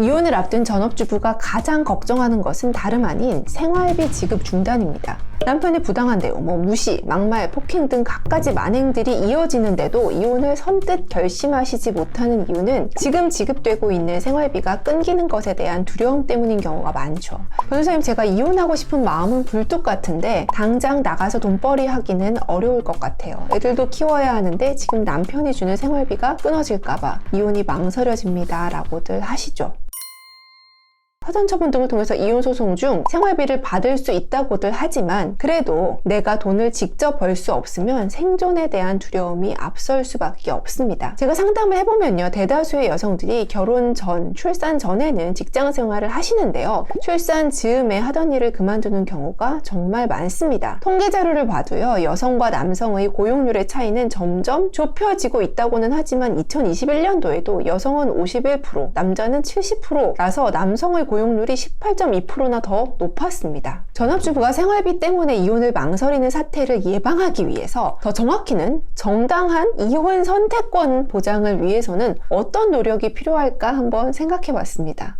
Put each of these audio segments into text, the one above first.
이혼을 앞둔 전업주부가 가장 걱정하는 것은 다름 아닌 생활비 지급 중단입니다. 남편의 부당한 대우, 뭐 무시, 막말, 폭행 등 갖가지 만행들이 이어지는데도 이혼을 선뜻 결심하시지 못하는 이유는 지금 지급되고 있는 생활비가 끊기는 것에 대한 두려움 때문인 경우가 많죠. 변호사님, 제가 이혼하고 싶은 마음은 불뚝 같은데 당장 나가서 돈벌이 하기는 어려울 것 같아요. 애들도 키워야 하는데 지금 남편이 주는 생활비가 끊어질까봐 이혼이 망설여집니다. 라고들 하시죠. 파산처분 등을 통해서 이혼소송 중 생활비를 받을 수 있다고들 하지만 그래도 내가 돈을 직접 벌 수 없으면 생존에 대한 두려움이 앞설 수밖에 없습니다. 제가 상담을 해보면요. 대다수의 여성들이 결혼 전, 출산 전에는 직장 생활을 하시는데요. 출산 즈음에 하던 일을 그만두는 경우가 정말 많습니다. 통계 자료를 봐도요. 여성과 남성의 고용률의 차이는 점점 좁혀지고 있다고는 하지만 2021년도에도 여성은 51%, 남자는 70%라서 남성의 고용률이 18.2%나 더 높았습니다. 전업주부가 생활비 때문에 이혼을 망설이는 사태를 예방하기 위해서 더 정확히는 정당한 이혼 선택권 보장을 위해서는 어떤 노력이 필요할까 한번 생각해 봤습니다.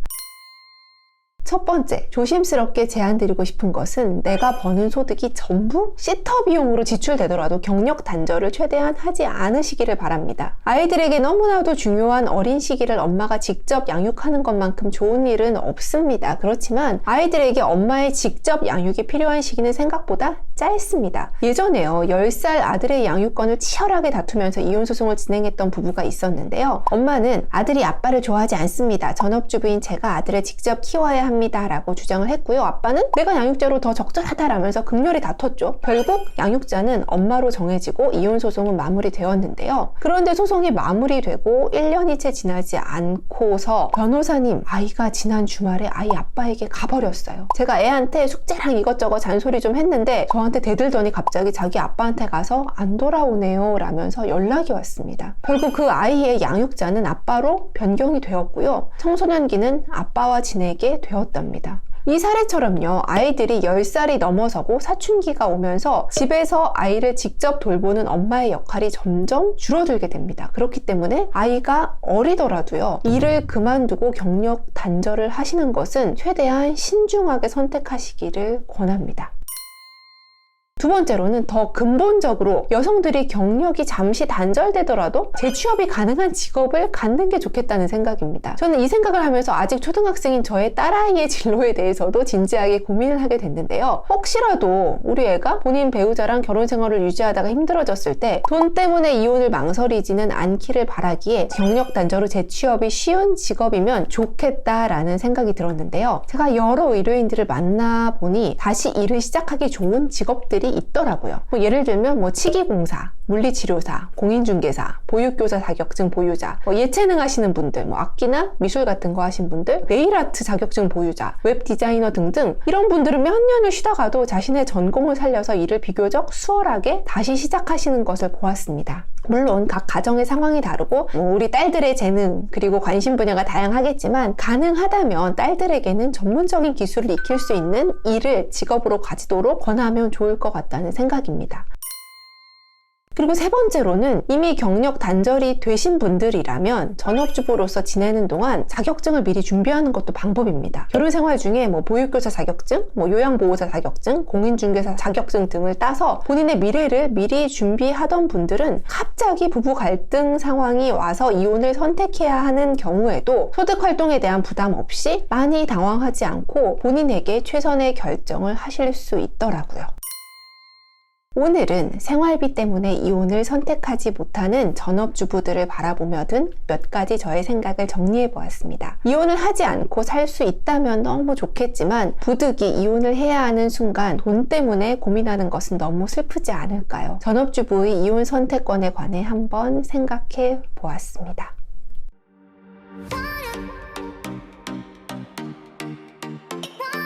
첫 번째, 조심스럽게 제안드리고 싶은 것은 내가 버는 소득이 전부 시터 비용으로 지출되더라도 경력 단절을 최대한 하지 않으시기를 바랍니다. 아이들에게 너무나도 중요한 어린 시기를 엄마가 직접 양육하는 것만큼 좋은 일은 없습니다. 그렇지만 아이들에게 엄마의 직접 양육이 필요한 시기는 생각보다 짧습니다. 예전에요, 10살 아들의 양육권을 치열하게 다투면서 이혼소송을 진행했던 부부가 있었는데요. 엄마는 아들이 아빠를 좋아하지 않습니다. 전업주부인 제가 아들을 직접 키워야 합니다. 합니다 라고 주장을 했고요. 아빠는 내가 양육자로 더 적절하다라면서 극렬히 다퉜죠. 결국 양육자는 엄마로 정해지고 이혼 소송은 마무리되었는데요. 그런데 소송이 마무리되고 1년이 채 지나지 않고서 변호사님 아이가 지난 주말에 아이 아빠에게 가버렸어요. 제가 애한테 숙제랑 이것저것 잔소리 좀 했는데 저 한테 대들더니 갑자기 자기 아빠한테 가서 안 돌아오네요 라면서 연락이 왔습니다. 결국 그 아이의 양육자는 아빠로 변경이 되었고요. 청소년기는 아빠와 지내게. 되었답니다. 이 사례처럼요, 아이들이 10살이 넘어서고 사춘기가 오면서 집에서 아이를 직접 돌보는 엄마의 역할이 점점 줄어들게 됩니다. 그렇기 때문에 아이가 어리더라도요, 일을 그만두고 경력 단절을 하시는 것은 최대한 신중하게 선택하시기를 권합니다. 두 번째로는 더 근본적으로 여성들이 경력이 잠시 단절되더라도 재취업이 가능한 직업을 갖는 게 좋겠다는 생각입니다. 저는 이 생각을 하면서 아직 초등학생인 저의 딸아이의 진로에 대해서도 진지하게 고민을 하게 됐는데요. 혹시라도 우리 애가 본인 배우자랑 결혼 생활을 유지하다가 힘들어졌을 때 돈 때문에 이혼을 망설이지는 않기를 바라기에 경력 단절 후 재취업이 쉬운 직업이면 좋겠다라는 생각이 들었는데요. 제가 여러 의료인들을 만나보니 다시 일을 시작하기 좋은 직업들이 있더라고요. 뭐 예를 들면 뭐 치기공사, 물리치료사, 공인중개사, 보육교사 자격증 보유자, 뭐 예체능 하시는 분들, 뭐 악기나 미술 같은 거 하신 분들, 네일아트 자격증 보유자, 웹 디자이너 등등 이런 분들은 몇 년을 쉬다가도 자신의 전공을 살려서 일을 비교적 수월하게 다시 시작하시는 것을 보았습니다. 물론 각 가정의 상황이 다르고 뭐 우리 딸들의 재능 그리고 관심 분야가 다양하겠지만 가능하다면 딸들에게는 전문적인 기술을 익힐 수 있는 일을 직업으로 가지도록 권하면 좋을 것 같다는 생각입니다. 그리고 세 번째로는 이미 경력 단절이 되신 분들이라면 전업주부로서 지내는 동안 자격증을 미리 준비하는 것도 방법입니다. 결혼 생활 중에 뭐 보육교사 자격증, 뭐 요양보호사 자격증, 공인중개사 자격증 등을 따서 본인의 미래를 미리 준비하던 분들은 갑자기 부부 갈등 상황이 와서 이혼을 선택해야 하는 경우에도 소득 활동에 대한 부담 없이 많이 당황하지 않고 본인에게 최선의 결정을 하실 수 있더라고요. 오늘은 생활비 때문에 이혼을 선택하지 못하는 전업주부들을 바라보며 든 몇 가지 저의 생각을 정리해 보았습니다. 이혼을 하지 않고 살 수 있다면 너무 좋겠지만 부득이 이혼을 해야 하는 순간 돈 때문에 고민하는 것은 너무 슬프지 않을까요? 전업주부의 이혼 선택권에 관해 한번 생각해 보았습니다.